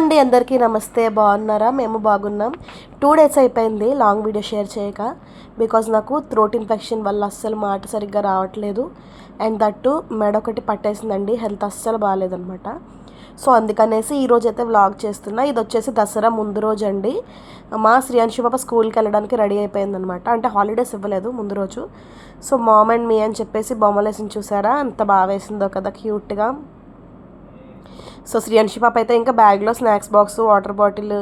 అండి అందరికీ నమస్తే. బాగున్నారా? మేము బాగున్నాం. టూ డేస్ అయిపోయింది. లాంగ్ వీడియో షేర్ చేయక. బికాజ్ నాకు థ్రోట్ ఇన్ఫెక్షన్ వల్ల అస్సలు మాట సరిగ్గా రావట్లేదు. అండ్ దట్టు మెడ ఒకటి పట్టేసిందండి. హెల్త్ అస్సలు బాగాలేదనమాట సో అందుకనేసి ఈరోజు అయితే వ్లాగ్ చేస్తున్నా. ఇది వచ్చేసి దసరా ముందు రోజు అండి. మా శ్రీయాంశు పాప స్కూల్కి వెళ్ళడానికి రెడీ అయిపోయిందనమాట అంటే హాలిడేస్ ఇవ్వలేదు ముందు రోజు. సో మామ్ అండ్ మీ అని చెప్పేసి బొమ్మలేసి చూసారా? అంత బాగా వేసిందో కదా క్యూట్గా సో శ్రీయాన్షి పాప అయితే ఇంకా బ్యాగ్లో స్నాక్స్ బాక్స్ వాటర్ బాటిల్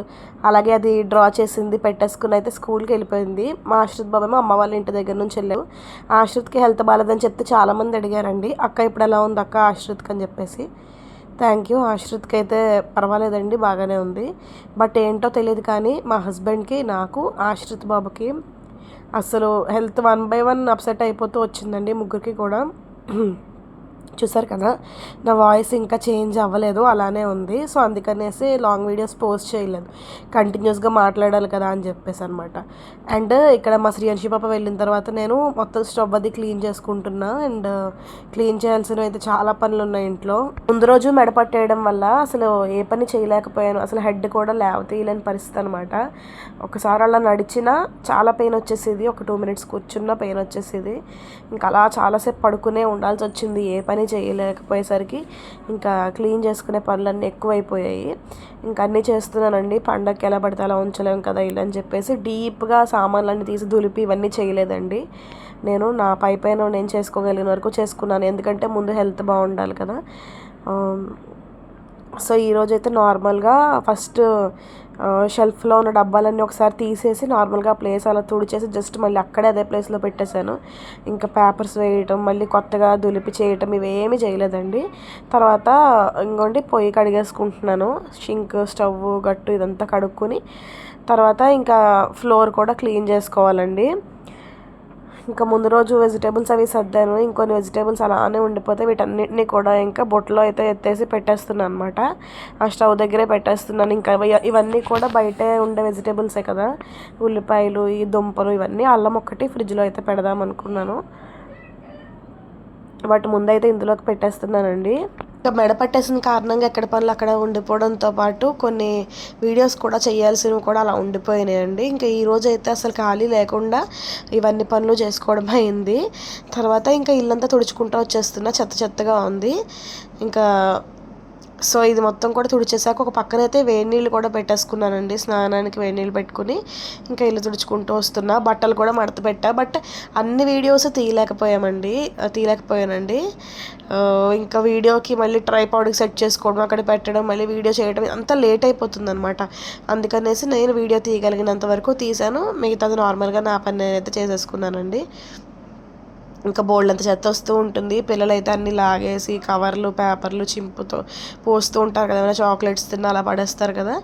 అలాగే అది డ్రా చేసింది పెట్టేసుకుని అయితే స్కూల్కి వెళ్ళిపోయింది. మా ఆశ్రిత్ బాబేమో అమ్మ వాళ్ళ ఇంటి దగ్గర నుంచి వెళ్ళావు ఆశ్రిత్కి హెల్త్ బాగాలేదని చెప్తే చాలామంది అడిగారండి. అక్క ఇప్పుడు ఎలా ఉంది అక్క ఆశ్రిత్కి? అని చెప్పేసి. థ్యాంక్ యూ ఆశ్రిత్కి అయితే పర్వాలేదండి బాగానే ఉంది. బట్ ఏంటో తెలియదు కానీ మా హస్బెండ్కి నాకు ఆశ్రిత్ బాబుకి అసలు health one by one upset అయిపోతూ వచ్చిందండి ముగ్గురికి కూడా. చూసారు కదా నా వాయిస్ ఇంకా చేంజ్ అవ్వలేదు అలానే ఉంది. సో అందుకనేసి లాంగ్ వీడియోస్ పోస్ట్ చేయలేదు. కంటిన్యూస్గా మాట్లాడాలి కదా అని చెప్పేసి అనమాట అండ్ ఇక్కడ మా శ్రీ పాప వెళ్ళిన తర్వాత నేను మొత్తం స్టవ్ అది క్లీన్ చేసుకుంటున్నా. అండ్ క్లీన్ చేయాల్సినవి అయితే చాలా పనులు ఉన్నాయి ఇంట్లో. ముందు రోజు మెడపట్టేయడం వల్ల అసలు ఏ పని చేయలేకపోయాను. అసలు హెడ్ కూడా లేవ తీయలేని పరిస్థితి అనమాట ఒకసారి అలా నడిచినా చాలా పెయిన్ వచ్చేసేది. ఒక టూ మినిట్స్ కూర్చున్న పెయిన్ వచ్చేసేది. ఇంకా అలా చాలాసేపు పడుకునే ఉండాల్సి వచ్చింది. ఏ పని చేయలేకపోయేసరికి ఇంకా క్లీన్ చేసుకునే పనులన్నీ ఎక్కువైపోయాయి. ఇంకా అన్నీ చేస్తున్నానండి. పండగకి ఎలా పడితే అలా ఉంచలేము కదా ఇలా అని చెప్పేసి డీప్గా సామాన్లన్నీ తీసి దులిపి ఇవన్నీ చేయలేదండి. నేను నా పై పైన నేను చేసుకోగలిగిన వరకు చేసుకున్నాను. ఎందుకంటే ముందు హెల్త్ బాగుండాలి కదా. సో ఈరోజు అయితే నార్మల్గా ఫస్ట్ షెల్ఫ్లో ఉన్న డబ్బాలన్నీ ఒకసారి తీసేసి నార్మల్గా ప్లేస్ అలా తుడిచేసి జస్ట్ మళ్ళీ అక్కడే అదే ప్లేస్లో పెట్టేశాను. ఇంకా పేపర్స్ వేయటం మళ్ళీ కొత్తగా దులిపి చేయటం ఇవేమీ చేయలేదండి. తర్వాత ఇంకోండి పొయ్యి కడిగేసుకుంటున్నాను. షింక్ స్టవ్ గట్టు ఇదంతా కడుక్కొని తర్వాత ఇంకా ఫ్లోర్ కూడా క్లీన్ చేసుకోవాలండి. ఇంకా ముందు రోజు వెజిటేబుల్స్ అవి సర్దాను ఇంకొన్ని వెజిటేబుల్స్ అలానే ఉండిపోతే వీటన్నిటిని కూడా ఇంకా బొట్లో అయితే ఎత్తేసి పెట్టేస్తున్నాను అనమాట ఆ స్టవ్ దగ్గరే పెట్టేస్తున్నాను. ఇంకా ఇవన్నీ కూడా బయటే ఉండే వెజిటేబుల్సే కదా. ఉల్లిపాయలు ఈ దుంపలు ఇవన్నీ అల్లం ఒక్కటి ఫ్రిడ్జ్లో అయితే పెడదాం అనుకున్నాను బట్ ముందైతే ఇందులోకి పెట్టేస్తున్నానండి. మెడ పట్టేసిన కారణంగా ఎక్కడ పనులు అక్కడ ఉండిపోవడంతో పాటు కొన్ని వీడియోస్ కూడా చేయాల్సినవి కూడా అలా ఉండిపోయినాయండి. ఇంకా ఈ రోజు అయితే అసలు ఖాళీ లేకుండా ఇవన్నీ పనులు చేసుకోవడం అయింది. తర్వాత ఇంకా ఇల్లంతా తుడుచుకుంటూ వచ్చేస్తున్నా చెత్త చెత్తగా ఉంది. ఇంకా సో ఇది మొత్తం కూడా తుడిచేసాక ఒక పక్కనైతే వేడి నీళ్ళు కూడా పెట్టేసుకున్నానండి. స్నానానికి వేడి నీళ్ళు పెట్టుకుని ఇంకా ఇల్లు తుడుచుకుంటూ వస్తున్నా. బట్టలు కూడా మడత పెట్టా. బట్ అన్ని వీడియోస్ తీయలేకపోయామండి. తీయలేకపోయానండి. ఇంకా వీడియోకి మళ్ళీ ట్రైపాడ్కి సెట్ చేసుకోవడం అక్కడ పెట్టడం మళ్ళీ వీడియో చేయడం అంతా లేట్ అయిపోతుంది అనమాట అందుకనేసి నేను వీడియో తీయగలిగినంత వరకు తీసాను మిగతాది నార్మల్గా నా పని నేనైతే చేసేసుకున్నానండి. ఇంకా బోల్డ్ అంత చెత్త వస్తూ ఉంటుంది. పిల్లలైతే అన్ని లాగేసి కవర్లు పేపర్లు చింపుతో పోస్తూ ఉంటారు కదా. చాక్లెట్స్ తిన్న అలా పడేస్తారు కదా.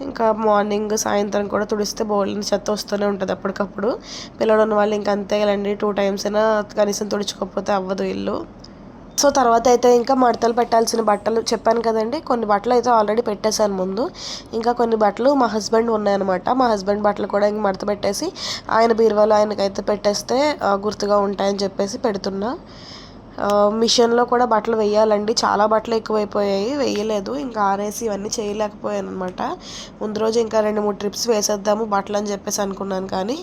ఇంకా మార్నింగ్ సాయంత్రం కూడా తుడిస్తే బోల్డ్ చెత్త వస్తూనే ఉంటుంది అప్పటికప్పుడు. పిల్లలు ఉన్న వాళ్ళు ఇంకా అంతే కదండి. టూ టైమ్స్ అయినా కనీసం తుడుచుకోకపోతే అవ్వదు ఇల్లు. సో తర్వాత అయితే ఇంకా మడతలు పెట్టాల్సిన బట్టలు చెప్పాను కదండి కొన్ని బట్టలు అయితే ఆల్రెడీ పెట్టేశాను ముందు. ఇంకా కొన్ని బట్టలు మా హస్బెండ్ ఉన్నాయన్నమాట. మా హస్బెండ్ బట్టలు కూడా ఇంక మడత పెట్టేసి ఆయన బీరువాలో ఆయనకైతే పెట్టేస్తే గుర్తుగా ఉంటాయని చెప్పేసి పెడుతున్నా. మిషన్లో కూడా బట్టలు వేయాలండి. చాలా బట్టలు ఎక్కువైపోయాయి. వేయలేదు. ఇంకా ఆరేసి ఇవన్నీ చేయలేకపోయాను అనమాట ముందు రోజు ఇంకా రెండు మూడు ట్రిప్స్ వేసేద్దాము బట్టలు అని చెప్పేసి అనుకున్నాను కానీ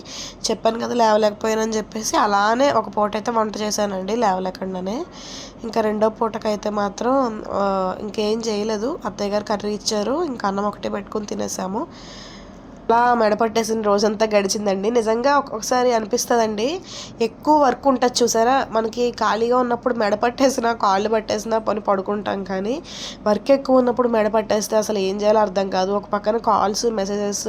చెప్పాను కదా లేవలేకపోయానని చెప్పేసి అలానే ఒక పూట అయితే వంట చేశానండి లేవలేకుండానే. ఇంకా రెండో పూటకైతే మాత్రం ఇంకేం చేయలేదు. అత్తయ్య గారు కర్రీ ఇచ్చారు. ఇంకా అన్నం ఒకటే పెట్టుకుని తినేసాము. అలా మెడపట్టేసిన రోజంతా గడిచిందండి. నిజంగా ఒక్కొక్కసారి అనిపిస్తుందండి. ఎక్కువ వర్క్ ఉంటుంది చూసారా? మనకి ఖాళీగా ఉన్నప్పుడు మెడపట్టేసినా కాళ్ళు పట్టేసినా పని పడుకుంటాం కానీ వర్క్ ఎక్కువ ఉన్నప్పుడు మెడ పట్టేస్తే అసలు ఏం చేయాలో అర్థం కాదు. ఒక పక్కన కాల్స్ మెసేజెస్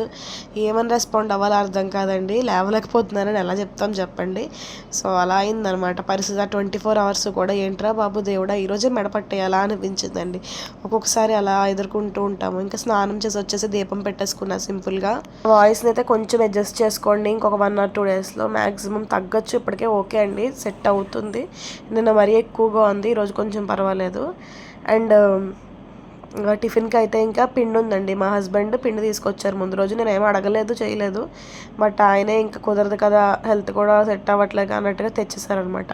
ఏమని రెస్పాండ్ అవ్వాలో అర్థం కాదండి. లేవలేకపోతున్నానని ఎలా చెప్తాం చెప్పండి. సో అలా అయిందనమాట పరిస్థితి. ట్వంటీ ఫోర్ అవర్స్ కూడా ఏంట్రా బాబు దేవుడా ఈరోజే మెడపట్టేయాలా అనిపించిందండి. ఒక్కొక్కసారి అలా ఎదుర్కొంటూ ఉంటాము. ఇంకా స్నానం చేసి వచ్చేసి దీపం పెట్టేసుకున్నా సింపుల్గా. వాయిస్ని అయితే కొంచెం అడ్జస్ట్ చేసుకోండి. ఇంకొక వన్ ఆర్ టూ డేస్లో మ్యాక్సిమం తగ్గచ్చు. ఇప్పటికే ఓకే అండి. సెట్ అవుతుంది. నిన్న మరీ ఎక్కువగా ఉంది. ఈరోజు కొంచెం పర్వాలేదు. అండ్ టిఫిన్కి అయితే ఇంకా పిండి ఉందండి. మా హస్బెండ్ పిండి తీసుకొచ్చారు. ముందు రోజు నేను ఏమీ అడగలేదు చేయలేదు. బట్ ఆయనే ఇంకా కుదరదు కదా. హెల్త్ కూడా సెట్ అవ్వట్లేదు అన్నట్టుగా తెచ్చేసారనమాట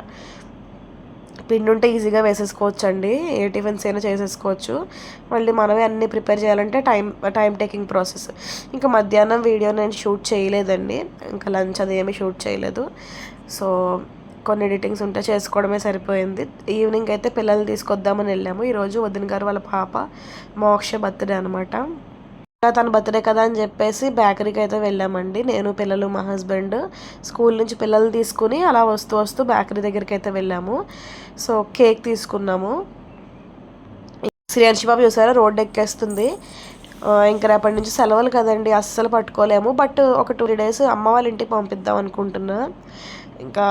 పిండి ఉంటే ఈజీగా వేసేసుకోవచ్చు అండి ఏ టిఫిన్స్ అయినా చేసేసుకోవచ్చు. మళ్ళీ మనమే అన్ని ప్రిపేర్ చేయాలంటే టైం టైం టేకింగ్ ప్రాసెస్. ఇంకా మధ్యాహ్నం వీడియో నేను షూట్ చేయలేదండి. ఇంకా లంచ్ అది ఏమీ షూట్ చేయలేదు. సో కొన్ని ఎడిటింగ్స్ ఉంటే చేసుకోవడమే సరిపోయింది. ఈవినింగ్ అయితే పిల్లల్ని తీసుకొద్దామని వెళ్ళాము. ఈరోజు వదిన గారు వాళ్ళ పాప మోక్ష బర్త్డే అనమాట తన బర్త్డే కదా అని చెప్పేసి బేకరీకి అయితే వెళ్ళామండి. నేను పిల్లలు మా హస్బెండ్ స్కూల్ నుంచి పిల్లలు తీసుకుని అలా వస్తూ వస్తూ బేకరీ దగ్గరికి అయితే వెళ్ళాము. సో కేక్ తీసుకున్నాము. శ్రీయాంశి బాబు చూసారా? రోడ్డు ఎక్కేస్తుంది. ఇంకా రేపటి నుంచి సెలవులు కదండి అస్సలు పట్టుకోలేము. బట్ ఒక టూ త్రీ డేస్ అమ్మ వాళ్ళ ఇంటికి పంపిద్దాం అనుకుంటున్నా. ఇంకా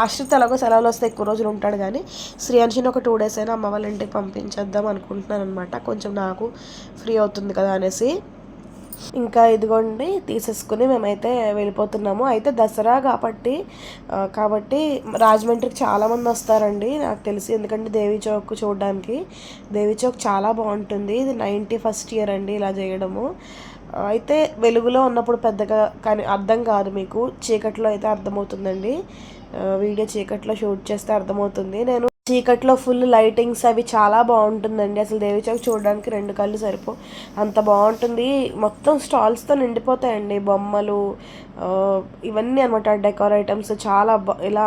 ఆశ్రిత్ ఎలాగో సెలవులు వస్తే ఎక్కువ రోజులు ఉంటాడు కానీ శ్రీయాంశిని ఒక టూ డేస్ అయినా అమ్మ వాళ్ళ ఇంటికి పంపించేద్దాం అనుకుంటున్నాను అనమాట కొంచెం నాకు ఫ్రీ అవుతుంది కదా అనేసి. ఇంకా ఇదిగోండి తీసేసుకుని మేమైతే వెళ్ళిపోతున్నాము. అయితే దసరా కాబట్టి కాబట్టి రాజమండ్రికి చాలామంది వస్తారండి నాకు తెలిసి. ఎందుకంటే దేవి చౌక్ చూడడానికి. దేవి చౌక్ చాలా బాగుంటుంది. ఇది నైంటీ ఫస్ట్ ఇయర్ అండి ఇలా చేయడము. అయితే వెలుగులో ఉన్నప్పుడు పెద్దగా కానీ అర్థం కాదు మీకు. చీకట్లో అయితే అర్థమవుతుందండి. వీడియో చీకట్లో షూట్ చేస్తే అర్థమవుతుంది. నేను చీకట్లో ఫుల్ లైటింగ్స్ అవి చాలా బాగుంటుందండి. అసలు దేవి చౌక్ చూడడానికి రెండు కళ్ళు సరిపో అంత బాగుంటుంది. మొత్తం స్టాల్స్తో నిండిపోతాయండి బొమ్మలు ఇవన్నీ అనమాట డెకోర్ ఐటమ్స్ చాలా ఇలా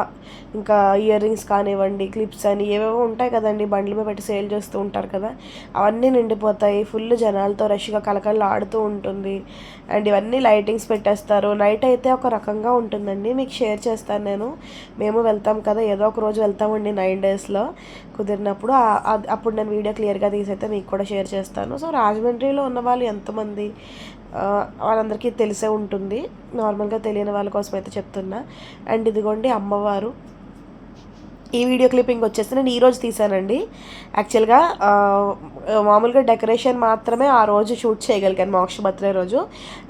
ఇంకా ఇయర్ రింగ్స్ కానివ్వండి క్లిప్స్ అని ఏవేవో ఉంటాయి కదండి బండ్ల మీద పెట్టి సేల్ చేస్తూ ఉంటారు కదా అవన్నీ నిండిపోతాయి ఫుల్ జనాలతో రష్గా కలకళ్ళు ఆడుతూ ఉంటుంది. అండ్ ఇవన్నీ లైటింగ్స్ పెట్టేస్తారు. నైట్ అయితే ఒక రకంగా ఉంటుందండి. మీకు షేర్ చేస్తాను నేను. మేము వెళ్తాం కదా ఏదో ఒక రోజు వెళ్తామండి నైన్ డేస్లో కుదిరినప్పుడు. అప్పుడు నేను వీడియో క్లియర్గా తీసి అయితే మీకు కూడా షేర్ చేస్తాను. సో రాజమండ్రిలో ఉన్న వాళ్ళు ఎంతమంది? వాళ్ళందరికీ తెలిసే ఉంటుంది. నార్మల్గా తెలియని వాళ్ళ కోసం అయితే చెప్తున్నా. అండ్ ఇదిగోండి అమ్మవారు. ఈ వీడియో క్లిప్పింగ్ వచ్చేసి నేను ఈరోజు తీసానండి యాక్చువల్గా మామూలుగా డెకరేషన్ మాత్రమే ఆ రోజు షూట్ చేయగలిగాను మోక్ష బర్త్డే రోజు.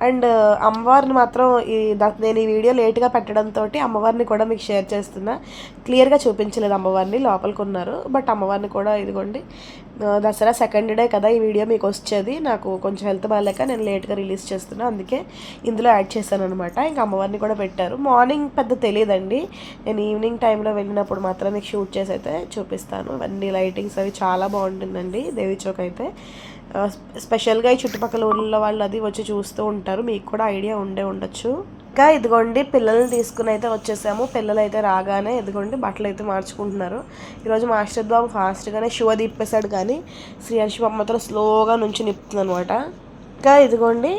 అండ్ అమ్మవారిని మాత్రం ఈ నేను ఈ వీడియో లేట్గా పెట్టడంతో అమ్మవారిని కూడా మీకు షేర్ చేస్తున్నా. క్లియర్గా చూపించలేదు అమ్మవారిని లోపలికి ఉన్నారు. బట్ అమ్మవారిని కూడా ఇదిగోండి దసరా సెకండ్ డే కదా ఈ వీడియో మీకు వచ్చేది. నాకు కొంచెం హెల్త్ బాగాలేక నేను లేట్గా రిలీజ్ చేస్తున్నా. అందుకే ఇందులో యాడ్ చేశాను అనమాట ఇంకా అమ్మవారిని కూడా పెట్టారు. మార్నింగ్ పెద్ద తెలియదండి. నేను ఈవినింగ్ టైంలో వెళ్ళినప్పుడు మాత్రం మీకు షూట్ చేసి అయితే చూపిస్తాను. ఇవన్నీ లైటింగ్స్ అవి చాలా బాగుంటుందండి. దేవి చౌక్ అయితే. స్పెషల్గా ఈ చుట్టుపక్కల ఊళ్ళో వాళ్ళు అది వచ్చి చూస్తూ ఉంటారు. మీకు కూడా ఐడియా ఉండే ఉండొచ్చు. ఇంకా ఇదిగోండి పిల్లల్ని తీసుకుని అయితే వచ్చేసాము. పిల్లలు అయితే రాగానే ఇదిగోండి బట్టలు అయితే మార్చుకుంటున్నారు. ఈరోజు మాస్టర్ బాబు ఫాస్ట్గానే షూ తిప్పేశాడు కానీ శ్రీ బాబు మాత్రం స్లోగా నుంచి నిప్పుతుంది అనమాట ఇంకా ఇదిగోండి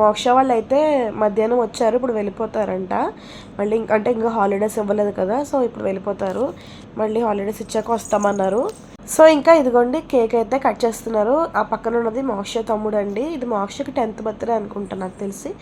మోక్ష వాళ్ళు అయితే మధ్యాహ్నం వచ్చారు ఇప్పుడు వెళ్ళిపోతారంట. మళ్ళీ అంటే ఇంకా హాలిడేస్ ఇవ్వలేదు కదా సో ఇప్పుడు వెళ్ళిపోతారు. మళ్ళీ హాలిడేస్ ఇచ్చాక వస్తామన్నారు. సో ఇంకా ఇదిగోండి కేక్ అయితే కట్ చేస్తున్నారు. ఆ పక్కన ఉన్నది మోక్ష తమ్ముడు అండి ఇది మోక్షకి టెన్త్ బర్త్డే అనుకుంటా నాకు తెలిసి.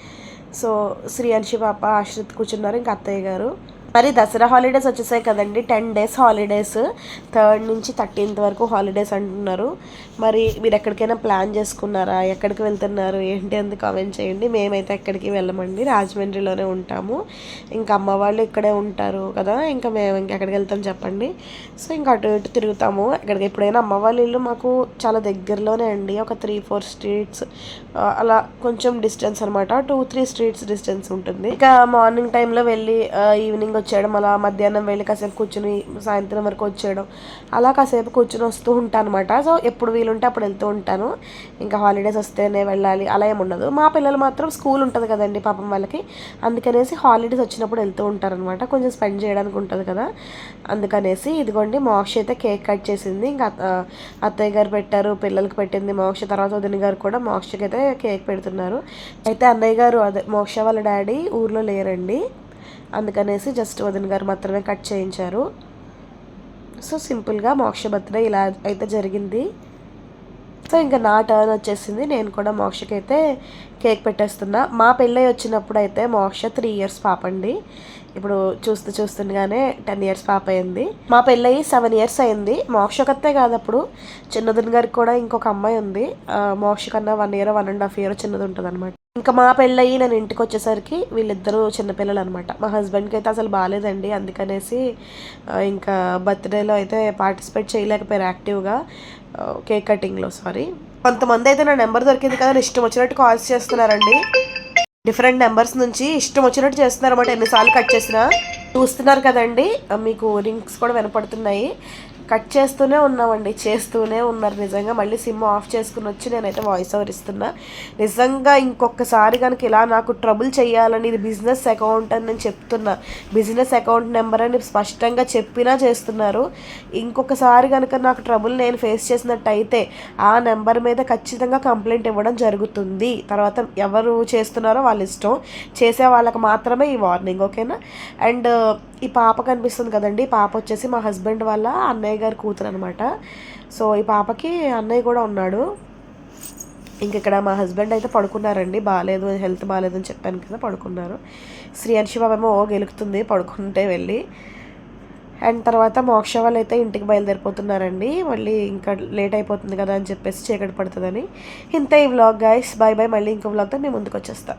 సో శ్రీ అంశి పాప ఆశ్రిత్ కూర్చున్నారు ఇంకా అత్తయ్య గారు. మరి దసరా హాలిడేస్ వచ్చేసాయి కదండి. టెన్ డేస్ హాలిడేస్ థర్డ్ నుంచి థర్టీన్త్ వరకు హాలిడేస్ అంటున్నారు. మరి మీరు ఎక్కడికైనా ప్లాన్ చేసుకున్నారా? ఎక్కడికి వెళ్తున్నారు? ఏంటి? అని కామెంట్ చేయండి. మేమైతే ఎక్కడికి వెళ్ళమండి. రాజమండ్రిలోనే ఉంటాము. ఇంకా అమ్మ వాళ్ళు ఇక్కడే ఉంటారు కదా. ఇంకా మేము ఇంకెక్కడికి వెళ్తాం చెప్పండి. సో ఇంకా అటు ఇటు తిరుగుతాము. ఎక్కడికి ఎప్పుడైనా అమ్మ వాళ్ళ ఇల్లు మాకు చాలా దగ్గరలోనే అండి. ఒక త్రీ ఫోర్ స్ట్రీట్స్ అలా కొంచెం డిస్టెన్స్ అనమాట టూ త్రీ స్ట్రీట్స్ డిస్టెన్స్ ఉంటుంది. ఇంకా మార్నింగ్ టైంలో వెళ్ళి ఈవినింగ్ వచ్చేయడం అలా మధ్యాహ్నం వెళ్ళి కాసేపు కూర్చుని సాయంత్రం వరకు వచ్చేయడం అలా కాసేపు కూర్చుని వస్తూ ఉంటాను అనమాట సో ఎప్పుడు వీలుంటే అప్పుడు వెళ్తూ ఉంటాను. ఇంకా హాలిడేస్ వస్తేనే వెళ్ళాలి అలా ఏమి ఉండదు. మా పిల్లలు మాత్రం స్కూల్ ఉంటుంది కదండి పాపం వాళ్ళకి. అందుకనేసి హాలిడేస్ వచ్చినప్పుడు వెళ్తూ ఉంటారనమాట. కొంచెం స్పెండ్ చేయడానికి ఉంటుంది కదా. అందుకనేసి ఇదిగోండి మోక్ష అయితే కేక్ కట్ చేసింది. ఇంకా అత్తయ్య గారు పెట్టారు పిల్లలకి పెట్టింది మోక్ష. తర్వాత వదిన గారు కూడా మోక్షకి అయితే కేక్ పెడుతున్నారు. అయితే అన్నయ్య గారు అదే మోక్ష వాళ్ళ డాడీ ఊర్లో లేరండి. అందుకనేసి జస్ట్ వదిన గారు మాత్రమే కట్ చేయించారు. సో సింపుల్గా మోక్ష బర్త్డే ఇలా అయితే జరిగింది. సో ఇంకా నా టర్న్ వచ్చేసింది. నేను కూడా మోక్షకి అయితే కేక్ పెట్టేస్తున్నా. మా పెళ్ళై వచ్చినప్పుడు అయితే మోక్ష త్రీ ఇయర్స్ పాపండి. ఇప్పుడు చూస్తూ చూస్తుండగానే టెన్ ఇయర్స్ పాప అయింది. మా పెళ్ళయి సెవెన్ ఇయర్స్ అయింది. మోక్షకత్తే కాదు అప్పుడు చిన్నదిన గారికి కూడా ఇంకొక అమ్మాయి ఉంది. మోక్ష కన్నా one year one and half year చిన్నది ఉంటుంది అనమాట ఇంకా మా పెళ్ళయి నేను ఇంటికి వచ్చేసరికి వీళ్ళిద్దరూ చిన్నపిల్లలు అనమాట మా హస్బెండ్కి అయితే అసలు బాగాలేదండి అందుకనేసి ఇంకా బర్త్డేలో అయితే పార్టిసిపేట్ చేయలేకపోయారు యాక్టివ్గా కేక్ కటింగ్లో సారీ కొంతమంది అయితే నా నెంబర్ దొరికింది కదా ఇష్టం వచ్చినట్టు కాల్స్ చేస్తున్నారండి. డిఫరెంట్ నెంబర్స్ నుంచి ఇష్టం వచ్చినట్టు చేస్తున్నారు అనమాట ఎన్నిసార్లు కట్ చేసినా. చూస్తున్నారు కదండి మీకు రింగ్స్ కూడా వినపడుతున్నాయి. కట్ చేస్తూనే ఉన్నామండి చేస్తూనే ఉన్నారు. నిజంగా మళ్ళీ సిమ్ ఆఫ్ చేసుకుని వచ్చి నేనైతే వాయిస్ ఓవర్ ఇస్తున్నా. నిజంగా ఇంకొకసారి కనుక ఇలా నాకు ట్రబుల్ చేయాలని ఇది బిజినెస్ అకౌంట్ అని నేను చెప్తున్నా. బిజినెస్ అకౌంట్ నెంబర్ అని స్పష్టంగా చెప్పినా చేస్తున్నారు. ఇంకొకసారి కనుక నాకు ట్రబుల్ నేను ఫేస్ చేసినట్టయితే ఆ నెంబర్ మీద ఖచ్చితంగా కంప్లైంట్ ఇవ్వడం జరుగుతుంది. తర్వాత ఎవరు చేస్తున్నారో వాళ్ళ ఇష్టం. చేసే వాళ్ళకి మాత్రమే ఈ వార్నింగ్ ఓకేనా అండ్ ఈ పాప కనిపిస్తుంది కదండి. పాప వచ్చేసి మా హస్బెండ్ వాళ్ళ అన్నయ్య గారి కూతురు అనమాట సో ఈ పాపకి అన్నయ్య కూడా ఉన్నాడు. ఇంక ఇక్కడ మా హస్బెండ్ అయితే పడుకున్నారండి. బాగాలేదు హెల్త్ బాగాలేదు అని చెప్పాను కదా పడుకున్నారు. శ్రీ అంశిబాబేమో గెలుకుతుంది పడుకుంటే వెళ్ళి. అండ్ తర్వాత మోక్ష వాళ్ళు అయితే ఇంటికి బయలుదేరిపోతున్నారండి. మళ్ళీ ఇంకా లేట్ అయిపోతుంది కదా అని చెప్పేసి చీకటి పడుతుందని. ఇంత ఈ వ్లాగ్ గాయస్ బాయ్ బాయ్ మళ్ళీ ఇంకో వ్లాగ్తో మేము ముందుకు వచ్చేస్తాం.